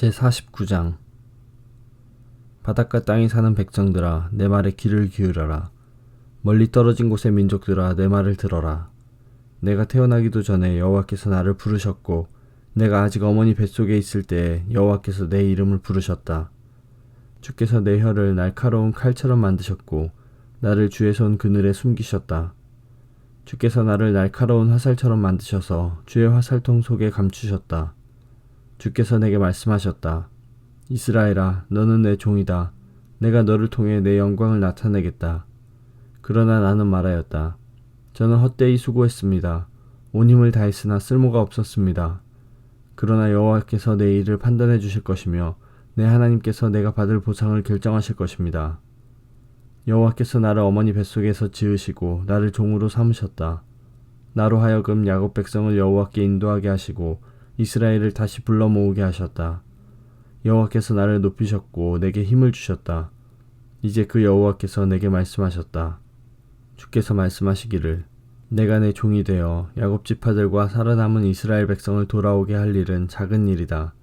제49장. 바닷가 땅에 사는 백성들아 내 말에 귀를 기울여라. 멀리 떨어진 곳의 민족들아 내 말을 들어라. 내가 태어나기도 전에 여호와께서 나를 부르셨고 내가 아직 어머니 뱃속에 있을 때에 여호와께서 내 이름을 부르셨다. 주께서 내 혀를 날카로운 칼처럼 만드셨고 나를 주의 손 그늘에 숨기셨다. 주께서 나를 날카로운 화살처럼 만드셔서 주의 화살통 속에 감추셨다 주께서 내게 말씀하셨다. 이스라엘아, 너는 내 종이다. 내가 너를 통해 내 영광을 나타내겠다. 그러나 나는 말하였다. 저는 헛되이 수고했습니다. 온 힘을 다했으나 쓸모가 없었습니다. 그러나 여호와께서 내 일을 판단해 주실 것이며 내 하나님께서 내가 받을 보상을 결정하실 것입니다. 여호와께서 나를 어머니 뱃속에서 지으시고 나를 종으로 삼으셨다. 나로 하여금 야곱 백성을 여호와께 인도하게 하시고 이스라엘을 다시 불러 모으게 하셨다. 여호와께서 나를 높이셨고 내게 힘을 주셨다. 이제 그 여호와께서 내게 말씀하셨다. 주께서 말씀하시기를 내가 내 종이 되어 야곱 지파들과 살아남은 이스라엘 백성을 돌아오게 할 일은 작은 일이다.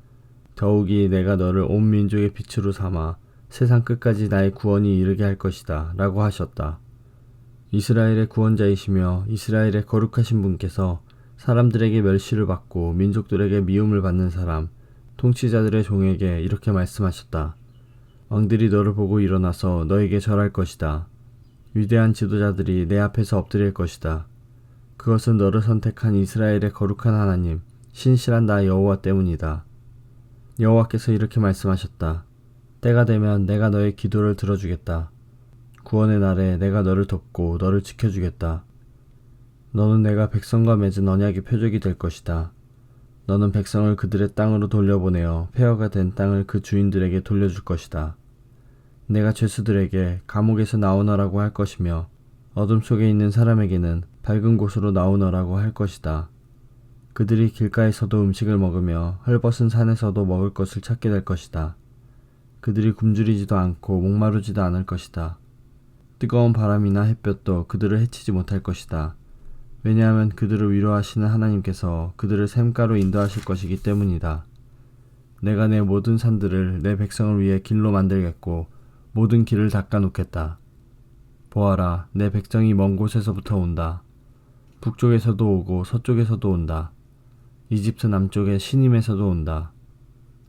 더욱이 내가 너를 온 민족의 빛으로 삼아 세상 끝까지 나의 구원이 이르게 할 것이다. 라고 하셨다. 이스라엘의 구원자이시며 이스라엘의 거룩하신 분께서 사람들에게 멸시를 받고 민족들에게 미움을 받는 사람, 통치자들의 종에게 이렇게 말씀하셨다. 왕들이 너를 보고 일어나서 너에게 절할 것이다. 위대한 지도자들이 내 앞에서 엎드릴 것이다. 그것은 너를 선택한 이스라엘의 거룩한 하나님, 신실한 나 여호와 때문이다. 여호와께서 이렇게 말씀하셨다. 때가 되면 내가 너의 기도를 들어주겠다. 구원의 날에 내가 너를 돕고 너를 지켜주겠다. 너는 내가 백성과 맺은 언약의 표적이 될 것이다. 너는 백성을 그들의 땅으로 돌려보내어 폐허가 된 땅을 그 주인들에게 돌려줄 것이다. 내가 죄수들에게 감옥에서 나오너라고 할 것이며 어둠 속에 있는 사람에게는 밝은 곳으로 나오너라고 할 것이다. 그들이 길가에서도 음식을 먹으며 헐벗은 산에서도 먹을 것을 찾게 될 것이다. 그들이 굶주리지도 않고 목마르지도 않을 것이다. 뜨거운 바람이나 햇볕도 그들을 해치지 못할 것이다. 왜냐하면 그들을 위로하시는 하나님께서 그들을 샘가로 인도하실 것이기 때문이다. 내가 내 모든 산들을 내 백성을 위해 길로 만들겠고 모든 길을 닦아 놓겠다. 보아라, 내 백성이 먼 곳에서부터 온다. 북쪽에서도 오고 서쪽에서도 온다. 이집트 남쪽의 신임에서도 온다.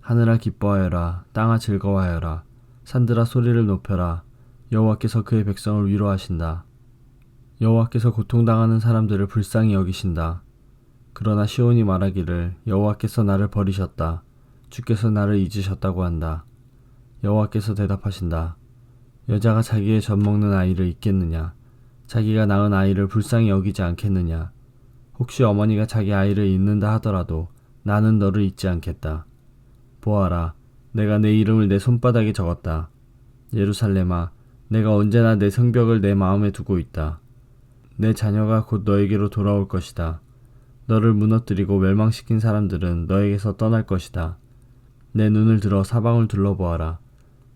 하늘아 기뻐하여라, 땅아 즐거워하여라, 산들아 소리를 높여라, 여호와께서 그의 백성을 위로하신다. 여호와께서 고통당하는 사람들을 불쌍히 여기신다. 그러나 시온이 말하기를 여호와께서 나를 버리셨다. 주께서 나를 잊으셨다고 한다. 여호와께서 대답하신다. 여자가 자기의 젖 먹는 아이를 잊겠느냐? 자기가 낳은 아이를 불쌍히 여기지 않겠느냐? 혹시 어머니가 자기 아이를 잊는다 하더라도 나는 너를 잊지 않겠다. 보아라, 내가 내 이름을 내 손바닥에 적었다. 예루살렘아, 내가 언제나 내 성벽을 내 마음에 두고 있다. 내 자녀가 곧 너에게로 돌아올 것이다. 너를 무너뜨리고 멸망시킨 사람들은 너에게서 떠날 것이다. 내 눈을 들어 사방을 둘러보아라.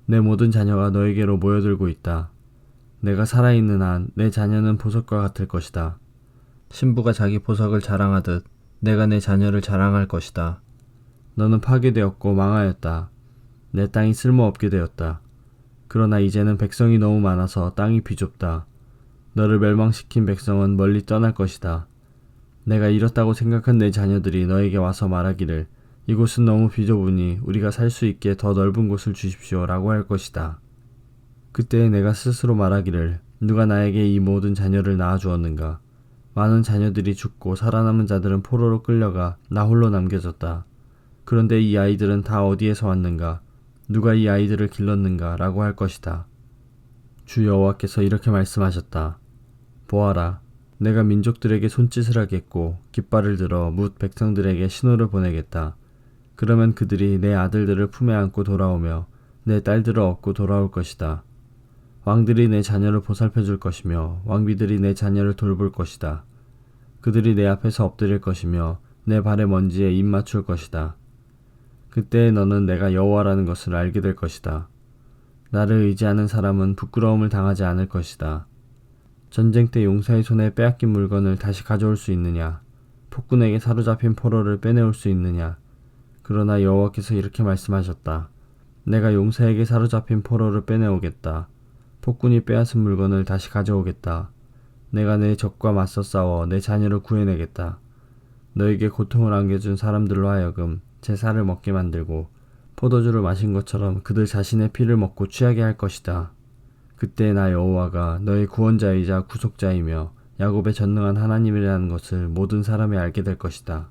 내 모든 자녀가 너에게로 모여들고 있다. 내가 살아있는 한 내 자녀는 보석과 같을 것이다. 신부가 자기 보석을 자랑하듯 내가 내 자녀를 자랑할 것이다. 너는 파괴되었고 망하였다. 내 땅이 쓸모없게 되었다. 그러나 이제는 백성이 너무 많아서 땅이 비좁다. 너를 멸망시킨 백성은 멀리 떠날 것이다. 내가 잃었다고 생각한 내 자녀들이 너에게 와서 말하기를 이곳은 너무 비좁으니 우리가 살 수 있게 더 넓은 곳을 주십시오 라고 할 것이다. 그때 내가 스스로 말하기를 누가 나에게 이 모든 자녀를 낳아주었는가. 많은 자녀들이 죽고 살아남은 자들은 포로로 끌려가 나 홀로 남겨졌다. 그런데 이 아이들은 다 어디에서 왔는가? 누가 이 아이들을 길렀는가? 라고 할 것이다. 주 여호와께서 이렇게 말씀하셨다. 보아라, 내가 민족들에게 손짓을 하겠고 깃발을 들어 뭇 백성들에게 신호를 보내겠다. 그러면 그들이 내 아들들을 품에 안고 돌아오며 내 딸들을 업고 돌아올 것이다. 왕들이 내 자녀를 보살펴 줄 것이며 왕비들이 내 자녀를 돌볼 것이다. 그들이 내 앞에서 엎드릴 것이며 내 발의 먼지에 입 맞출 것이다. 그때 너는 내가 여호와라는 것을 알게 될 것이다. 나를 의지하는 사람은 부끄러움을 당하지 않을 것이다. 전쟁 때 용사의 손에 빼앗긴 물건을 다시 가져올 수 있느냐? 폭군에게 사로잡힌 포로를 빼내올 수 있느냐? 그러나 여호와께서 이렇게 말씀하셨다. 내가 용사에게 사로잡힌 포로를 빼내오겠다. 폭군이 빼앗은 물건을 다시 가져오겠다. 내가 내 적과 맞서 싸워 내 자녀를 구해내겠다. 너에게 고통을 안겨준 사람들로 하여금 제 살을 먹게 만들고 포도주를 마신 것처럼 그들 자신의 피를 먹고 취하게 할 것이다. 그때 나 여호와가 너의 구원자이자 구속자이며 야곱의 전능한 하나님이라는 것을 모든 사람이 알게 될 것이다.